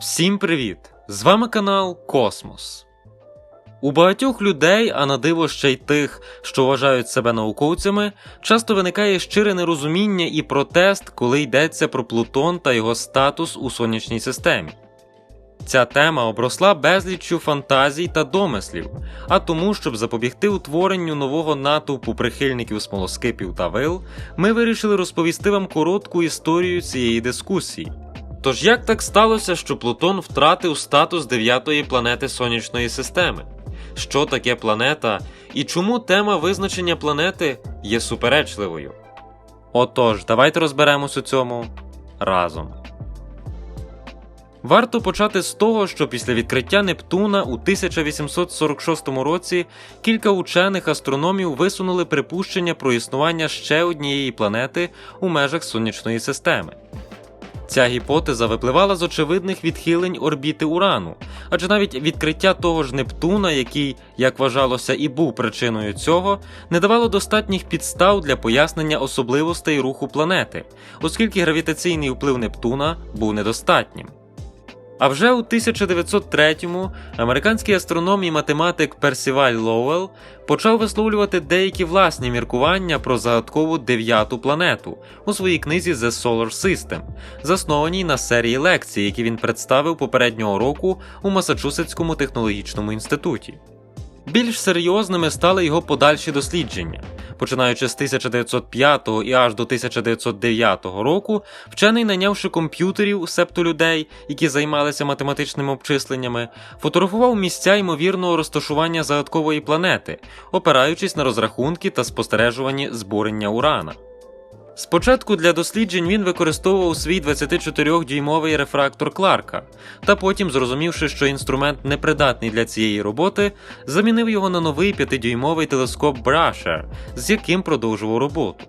Всім привіт! З вами канал Космос. У багатьох людей, а на диво ще й тих, що вважають себе науковцями, часто виникає щире нерозуміння і протест, коли йдеться про Плутон та його статус у сонячній системі. Ця тема обросла безліччю фантазій та домислів, а тому, щоб запобігти утворенню нового натовпу прихильників смолоскипів та вил, ми вирішили розповісти вам коротку історію цієї дискусії. Тож як так сталося, що Плутон втратив статус дев'ятої планети сонячної системи? Що таке планета і чому тема визначення планети є суперечливою? Отож, давайте розберемось у цьому разом. Варто почати з того, що після відкриття Нептуна у 1846 році кілька учених астрономів висунули припущення про існування ще однієї планети у межах сонячної системи. Ця гіпотеза випливала з очевидних відхилень орбіти Урану, адже навіть відкриття того ж Нептуна, який, як вважалося, і був причиною цього, не давало достатніх підстав для пояснення особливостей руху планети, оскільки гравітаційний вплив Нептуна був недостатнім. А вже у 1903-му американський астроном і математик Персіваль Лоуел почав висловлювати деякі власні міркування про загадкову дев'яту планету у своїй книзі The Solar System, заснованій на серії лекцій, які він представив попереднього року у Масачусетському технологічному інституті. Більш серйозними стали його подальші дослідження. Починаючи з 1905 і аж до 1909 року, вчений, найнявши комп'ютерів, септо людей, які займалися математичними обчисленнями, фотографував місця ймовірного розташування загадкової планети, опираючись на розрахунки та спостережувані збурення урана. Спочатку для досліджень він використовував свій 24-дюймовий рефрактор Кларка, та потім, зрозумівши, що інструмент непридатний для цієї роботи, замінив його на новий 5-дюймовий телескоп Brasher, з яким продовжував роботу.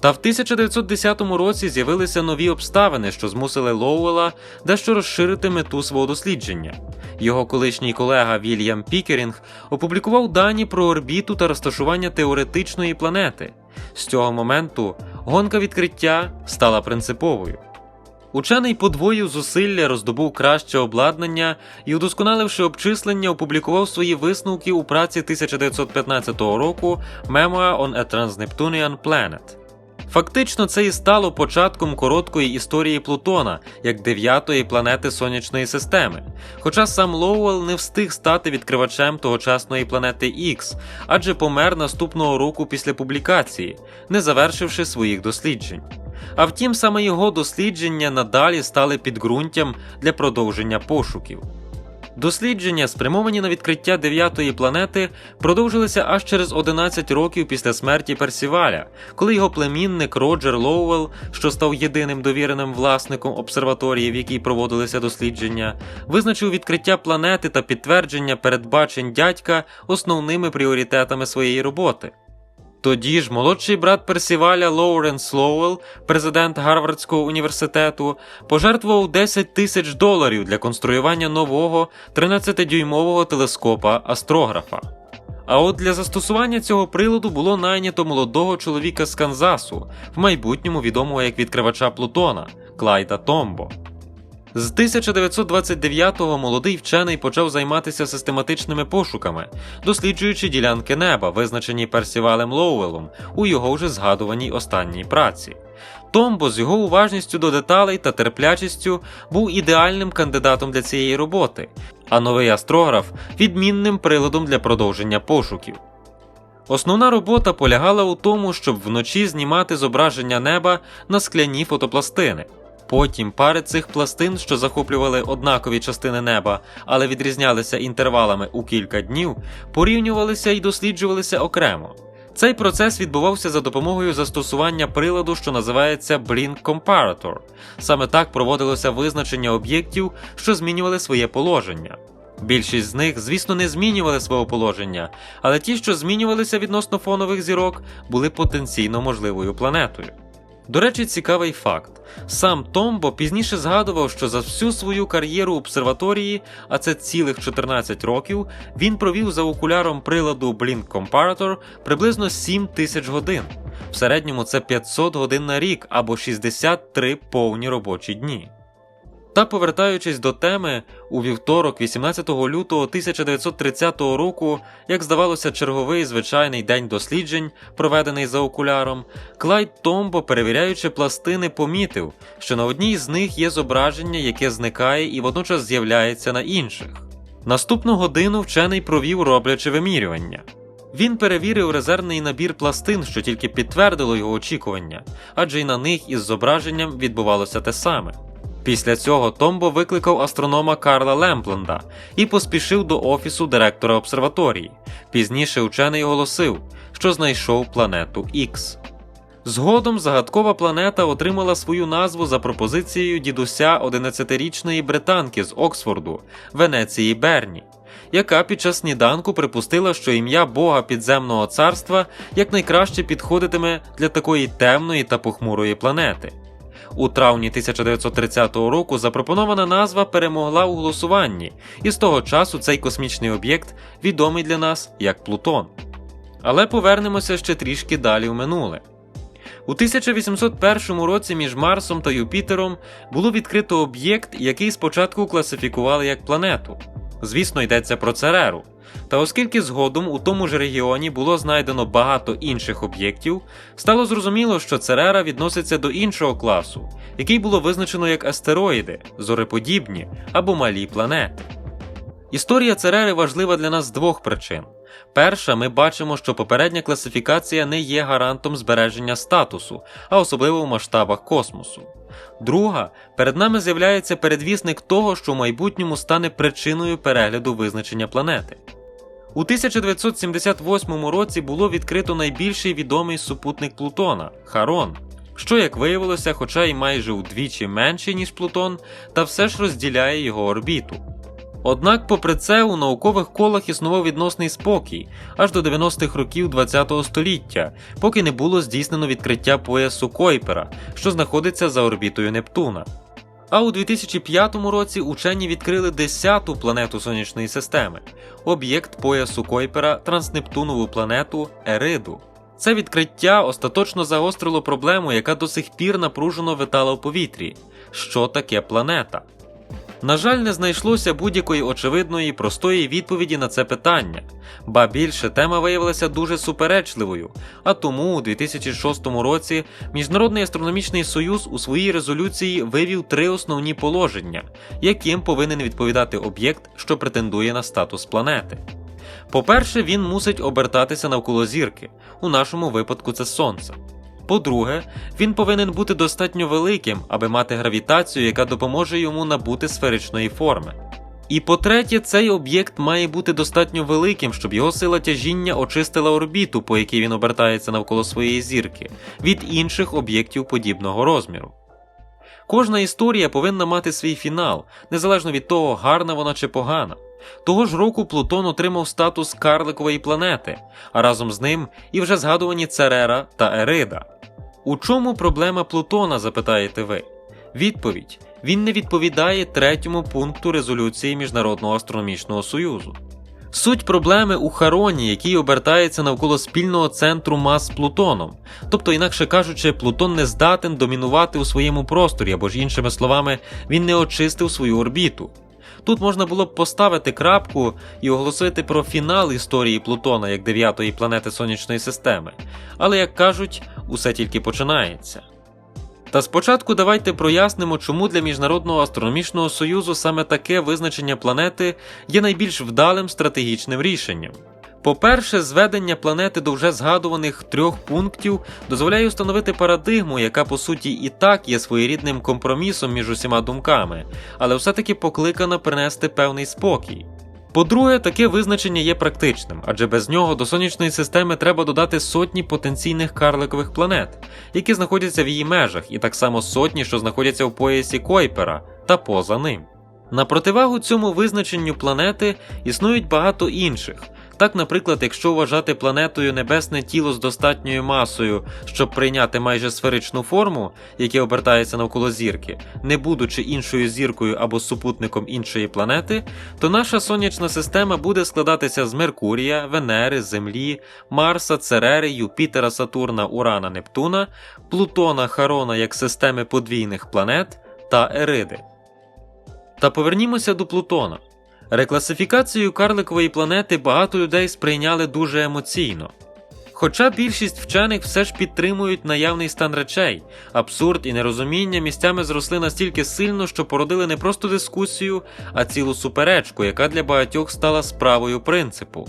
Та в 1910 році з'явилися нові обставини, що змусили Лоуела дещо розширити мету свого дослідження. Його колишній колега Вільям Пікерінг опублікував дані про орбіту та розташування теоретичної планети. З цього моменту гонка відкриття стала принциповою. Учений подвоїв зусилля роздобув краще обладнання і, удосконаливши обчислення, опублікував свої висновки у праці 1915 року Memoir on a Transneptunian Planet. Фактично, це і стало початком короткої історії Плутона як дев'ятої планети сонячної системи. Хоча сам Лоуелл не встиг стати відкривачем тогочасної планети Х, адже помер наступного року після публікації, не завершивши своїх досліджень. А втім, саме його дослідження надалі стали підґрунтям для продовження пошуків. Дослідження, спрямовані на відкриття дев'ятої планети, продовжилися аж через 11 років після смерті Персіваля, коли його племінник Роджер Лоуелл, що став єдиним довіреним власником обсерваторії, в якій проводилися дослідження, визначив відкриття планети та підтвердження передбачень дядька основними пріоритетами своєї роботи. Тоді ж молодший брат Персіваля Лоуренс Лоуелл, президент Гарвардського університету, пожертвував 10 тисяч доларів для конструювання нового 13-дюймового телескопа астрографа. А от для застосування цього приладу було найнято молодого чоловіка з Канзасу, в майбутньому відомого як відкривача Плутона Клайда Томбо. З 1929-го молодий вчений почав займатися систематичними пошуками, досліджуючи ділянки неба, визначені Персівалем Лоуелом у його вже згадуваній останній праці. Томбо з його уважністю до деталей та терплячістю був ідеальним кандидатом для цієї роботи, а новий астрограф відмінним приладом для продовження пошуків. Основна робота полягала у тому, щоб вночі знімати зображення неба на скляні фотопластини. Потім пари цих пластин, що захоплювали однакові частини неба, але відрізнялися інтервалами у кілька днів, порівнювалися і досліджувалися окремо. Цей процес відбувався за допомогою застосування приладу, що називається Blink Comparator. Саме так проводилося визначення об'єктів, що змінювали своє положення. Більшість з них, звісно, не змінювали свого положення, але ті, що змінювалися відносно фонових зірок, були потенційно можливою планетою. До речі, цікавий факт: сам Томбо пізніше згадував, що за всю свою кар'єру обсерваторії, а це цілих 14 років, він провів за окуляром приладу Blink Comparator приблизно 7 тисяч годин. В середньому це 500 годин на рік або 63 повні робочі дні. Та повертаючись до теми, у вівторок, 18 лютого 1930 року, як здавалося, черговий звичайний день досліджень, проведений за окуляром, Клайд Томбо, перевіряючи пластини, помітив, що на одній з них є зображення, яке зникає і водночас з'являється на інших. Наступну годину вчений провів робляче вимірювання. Він перевірив резервний набір пластин, що тільки підтвердило його очікування, адже й на них із зображенням відбувалося те саме. Після цього Томбо викликав астронома Карла Лемпленда і поспішив до офісу директора обсерваторії. Пізніше учений оголосив, що знайшов планету Ікс. Згодом загадкова планета отримала свою назву за пропозицією дідуся 11-річної британки з Оксфорду, Венеції Берні, яка під час сніданку припустила, що ім'я Бога підземного царства якнайкраще підходитиме для такої темної та похмурої планети. У травні 1930 року запропонована назва перемогла у голосуванні, і з того часу цей космічний об'єкт відомий для нас як Плутон. Але повернемося ще трішки далі в минуле. У 1801 році між Марсом та Юпітером було відкрито об'єкт, який спочатку класифікували як планету. Звісно, йдеться про Цереру. Та оскільки згодом у тому ж регіоні було знайдено багато інших об'єктів, стало зрозуміло, що Церера відноситься до іншого класу, який було визначено як астероїди, зореподібні або малі планети. Історія Церери важлива для нас з двох причин. Перша, ми бачимо, що попередня класифікація не є гарантом збереження статусу, а особливо в масштабах космосу. Друга, перед нами з'являється передвісник того, що в майбутньому стане причиною перегляду визначення планети. У 1978 році було відкрито найбільший відомий супутник Плутона Харон, що, як виявилося, хоча й майже удвічі менший, ніж Плутон, та все ж розділяє його орбіту. Однак, попри це, у наукових колах існував відносний спокій аж до 90-х років ХХ століття, поки не було здійснено відкриття поясу Койпера, що знаходиться за орбітою Нептуна. А у 2005 році учені відкрили 10-ту планету сонячної системи об'єкт поясу Койпера транснептунову планету Ериду. Це відкриття остаточно загострило проблему, яка до сих пір напружено витала в повітрі: що таке планета? На жаль, не знайшлося будь-якої очевидної простої відповіді на це питання, ба більше тема виявилася дуже суперечливою, а тому у 2006 році Міжнародний астрономічний союз у своїй резолюції вивів три основні положення, яким повинен відповідати об'єкт, що претендує на статус планети. По-перше, він мусить обертатися навколо зірки, у нашому випадку це Сонце. По-друге, він повинен бути достатньо великим, аби мати гравітацію, яка допоможе йому набути сферичної форми. І по-третє, цей об'єкт має бути достатньо великим, щоб його сила тяжіння очистила орбіту, по якій він обертається навколо своєї зірки, від інших об'єктів подібного розміру. Кожна історія повинна мати свій фінал, незалежно від того, гарна вона чи погана. Того ж року Плутон отримав статус карликової планети, а разом з ним і вже згадувані Церера та Ерида. У чому проблема Плутона, запитаєте ви? Відповідь: він не відповідає третьому пункту резолюції Міжнародного астрономічного союзу. Суть проблеми у Хароні, який обертається навколо спільного центру мас з Плутоном, тобто, інакше кажучи, Плутон не здатен домінувати у своєму просторі, або ж іншими словами, він не очистив свою орбіту. Тут можна було б поставити крапку і оголосити про фінал історії Плутона як дев'ятої планети сонячної системи, але як кажуть, усе тільки починається. Та спочатку давайте прояснимо, чому для Міжнародного астрономічного союзу саме таке визначення планети є найбільш вдалим стратегічним рішенням. По-перше, зведення планети до вже згадуваних трьох пунктів дозволяє встановити парадигму, яка по суті і так є своєрідним компромісом між усіма думками, але все-таки покликана принести певний спокій. По-друге, таке визначення є практичним, адже без нього до сонячної системи треба додати сотні потенційних карликових планет, які знаходяться в її межах, і так само сотні, що знаходяться в поясі Койпера та поза ним. На противагу цьому визначенню планети існують багато інших. Так, наприклад, якщо вважати планетою небесне тіло з достатньою масою, щоб прийняти майже сферичну форму, яке обертається навколо зірки, не будучи іншою зіркою або супутником іншої планети, то наша сонячна система буде складатися з Меркурія, Венери, Землі, Марса, Церери, Юпітера, Сатурна, Урана, Нептуна, Плутона, Харона як системи подвійних планет та Ериди. Та повернімося до Плутона. Рекласифікацію карликової планети багато людей сприйняли дуже емоційно. Хоча більшість вчених все ж підтримують наявний стан речей, абсурд і нерозуміння місцями зросли настільки сильно, що породили не просто дискусію, а цілу суперечку, яка для багатьох стала справою принципу.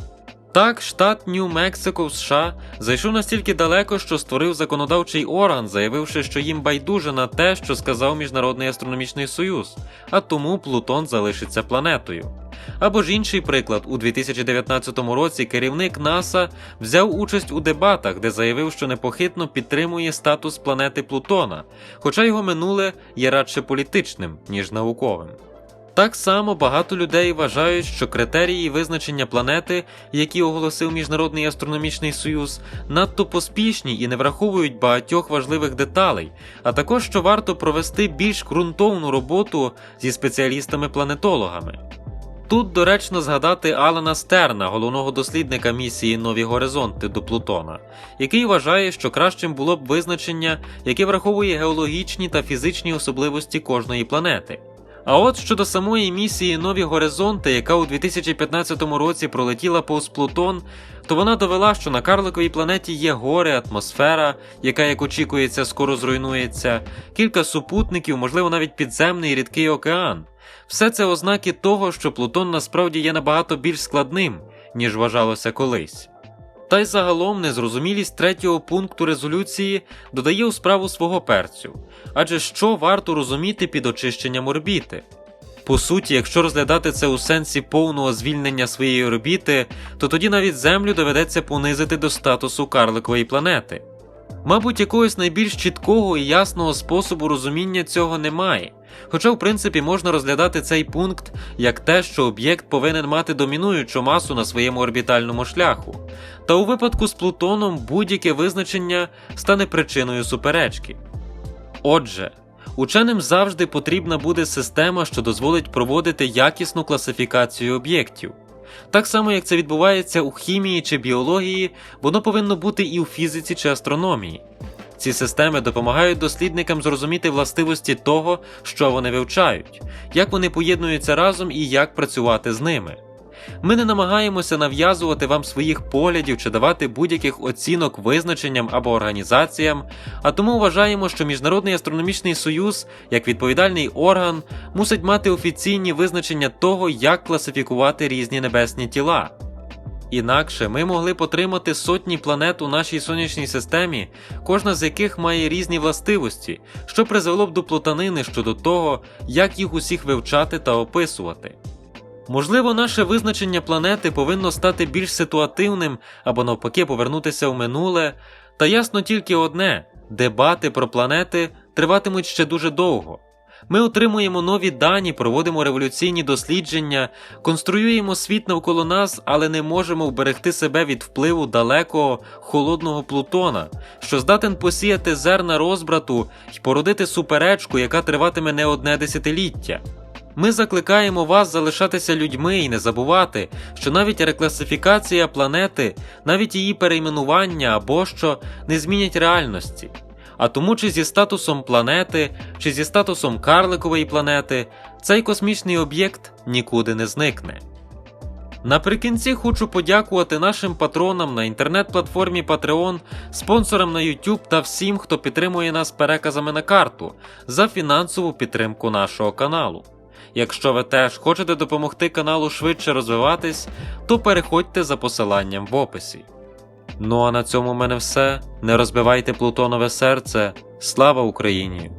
Так, штат Нью-Мексико в США зайшов настільки далеко, що створив законодавчий орган, заявивши, що їм байдуже на те, що сказав Міжнародний астрономічний союз, а тому Плутон залишиться планетою. Або ж інший приклад, у 2019 році керівник НАСА взяв участь у дебатах, де заявив, що непохитно підтримує статус планети Плутона, хоча його минуле є радше політичним, ніж науковим. Так само багато людей вважають, що критерії визначення планети, які оголосив Міжнародний астрономічний союз, надто поспішні і не враховують багатьох важливих деталей, а також що варто провести більш ґрунтовну роботу зі спеціалістами-планетологами. Тут доречно згадати Алана Стерна, головного дослідника місії Нові Горизонти до Плутона, який вважає, що кращим було б визначення, яке враховує геологічні та фізичні особливості кожної планети. А от щодо самої місії Нові Горизонти, яка у 2015 році пролетіла повз Плутон, то вона довела, що на карликовій планеті є гори, атмосфера, яка, як очікується, скоро зруйнується, кілька супутників, можливо, навіть підземний рідкий океан. Все це ознаки того, що Плутон насправді є набагато більш складним, ніж вважалося колись. Та й загалом незрозумілість третього пункту резолюції додає у справу свого перцю. Адже що варто розуміти під очищенням орбіти? По суті, якщо розглядати це у сенсі повного звільнення своєї орбіти, то тоді навіть Землю доведеться понизити до статусу карликової планети. Мабуть, якогось найбільш чіткого і ясного способу розуміння цього немає. Хоча, в принципі, можна розглядати цей пункт як те, що об'єкт повинен мати домінуючу масу на своєму орбітальному шляху. Та у випадку з Плутоном будь-яке визначення стане причиною суперечки. Отже, ученим завжди потрібна буде система, що дозволить проводити якісну класифікацію об'єктів. Так само, як це відбувається у хімії чи біології, воно повинно бути і у фізиці чи астрономії. Ці системи допомагають дослідникам зрозуміти властивості того, що вони вивчають, як вони поєднуються разом і як працювати з ними. Ми не намагаємося нав'язувати вам своїх поглядів чи давати будь-яких оцінок визначенням або організаціям, а тому вважаємо, що Міжнародний астрономічний союз, як відповідальний орган, мусить мати офіційні визначення того, як класифікувати різні небесні тіла. Інакше ми могли б отримати сотні планет у нашій сонячній системі, кожна з яких має різні властивості, що призвело б до плутанини щодо того, як їх усіх вивчати та описувати. Можливо, наше визначення планети повинно стати більш ситуативним або навпаки повернутися в минуле, та ясно тільки одне: дебати про планети триватимуть ще дуже довго. Ми отримуємо нові дані, проводимо революційні дослідження, конструюємо світ навколо нас, але не можемо вберегти себе від впливу далекого холодного Плутона, що здатен посіяти зерна розбрату і породити суперечку, яка триватиме не одне десятиліття. Ми закликаємо вас залишатися людьми і не забувати, що навіть рекласифікація планети, навіть її перейменування або що не змінять реальності. А тому, чи зі статусом планети, чи зі статусом карликової планети, цей космічний об'єкт нікуди не зникне. Наприкінці хочу подякувати нашим патронам на інтернет-платформі Patreon, спонсорам на YouTube та всім, хто підтримує нас переказами на карту за фінансову підтримку нашого каналу. Якщо ви теж хочете допомогти каналу швидше розвиватись, то переходьте за посиланням в описі. Ну а на цьому в мене все. Не розбивайте Плутонове серце. Слава Україні!